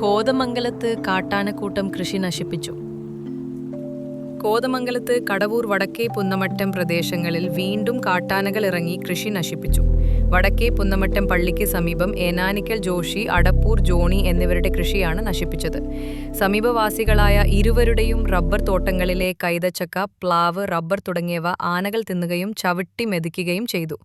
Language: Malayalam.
കോതമംഗലത്ത് കാട്ടാനക്കൂട്ടം കൃഷി നശിപ്പിച്ചു. കോതമംഗലത്ത് കടവൂർ വടക്കേ പുന്നമറ്റം പ്രദേശങ്ങളിൽ വീണ്ടും കാട്ടാനകൾ ഇറങ്ങി കൃഷി നശിപ്പിച്ചു. വടക്കേ പുന്നമറ്റം പള്ളിക്ക് സമീപം ഏനാനിക്കൽ ജോഷി അടപ്പൂർ ജോണി എന്നിവരുടെ കൃഷിയാണ് നശിപ്പിച്ചത്. സമീപവാസികളായ ഇരുവരുടെയും റബ്ബർ തോട്ടങ്ങളിലെ കൈതച്ചക്ക പ്ലാവ് റബ്ബർ തുടങ്ങിയവ ആനകൾ തിന്നുകയും ചവിട്ടി മെതിക്കുകയും ചെയ്തു.